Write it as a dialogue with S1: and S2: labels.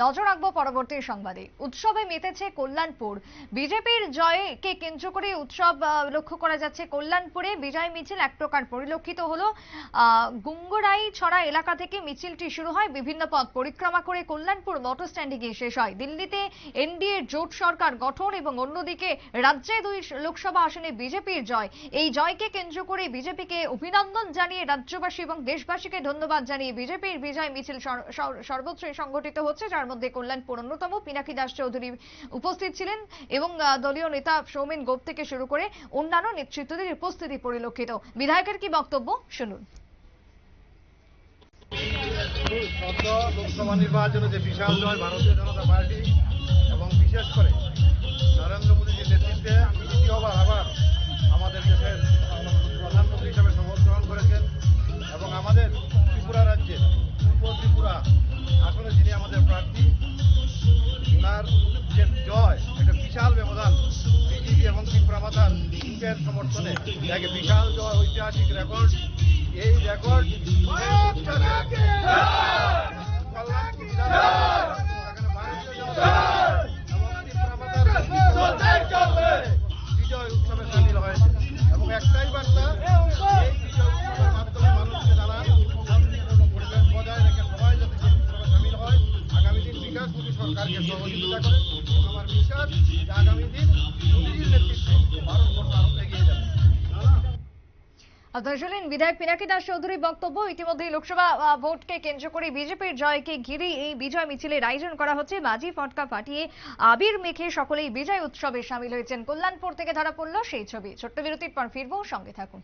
S1: নজর রাখব পরবর্তী সংবাদে। উৎসবে মেতেছে কল্যাণপুর। বিজেপির জয়কে কেন্দ্র করে উৎসব লক্ষ্য করা যাচ্ছে কল্যাণপুরে। বিজয় মিছিল এক প্রকার পরিলক্ষিত হলো। গুঙ্গরাই ছড়া এলাকা থেকে মিছিলটি শুরু হয়। বিভিন্ন পথ পরিক্রমা করে কল্যাণপুর মোটর স্ট্যান্ডে গিয়ে শেষ হয়। দিল্লিতে এনডিএ জোট সরকার গঠন এবং অন্যদিকে রাজ্যে দুই লোকসভা আসনে বিজেপির জয়। এই জয়কে কেন্দ্র করে বিজেপিকে অভিনন্দন জানিয়ে রাজ্যবাসী এবং দেশবাসীকে ধন্যবাদ জানিয়ে বিজেপির বিজয় মিছিল সর- সর- সর্বত্রই সংগঠিত হচ্ছে, যার মধ্যে কল্যাণপুর অন্যতম পিনাকি দাস চৌধুরী উপস্থিত ছিলেন এবং দলীয় নেতা সৌমেন গোপ থেকে শুরু করে অন্যান্য নেতৃত্বদের উপস্থিতি পরিলক্ষিত। বিধায়কের কি বক্তব্য? শুনুন।
S2: লোকসভা নির্বাচনে যে বিশাল জয় ভারতীয় জনতা পার্টি এবং বিশেষ করে তিনটের সমর্থনে এক বিশাল ঐতিহাসিক রেকর্ড এই রেকর্ড বিজয় উৎসবে সামিল এবং একটাই এই মানুষকে জানান বজায় যাতে হয় আগামী দিন সরকারকে সহযোগিতা করে। আমার বিশ্বাস আগামী দিন
S1: আপনারা বিধায়ক পিনাকি দাস চৌধুরীর বক্তব্য ইতিমধ্যে লোকসভা ভোটকে কেন্দ্র করে বিজেপির জয়কে ঘিরে এই বিজয় মিছিলের আয়োজন করা হচ্ছে। বাজি ফটকা ফাটিয়ে আবির মেখে সকলেই বিজয় উৎসবে সামিল হয়েছেন। কল্যাণপুর থেকে ধরা পড়ল সেই ছবি। ছোট্ট বিরতির পর ফিরবো, সঙ্গে থাকুন।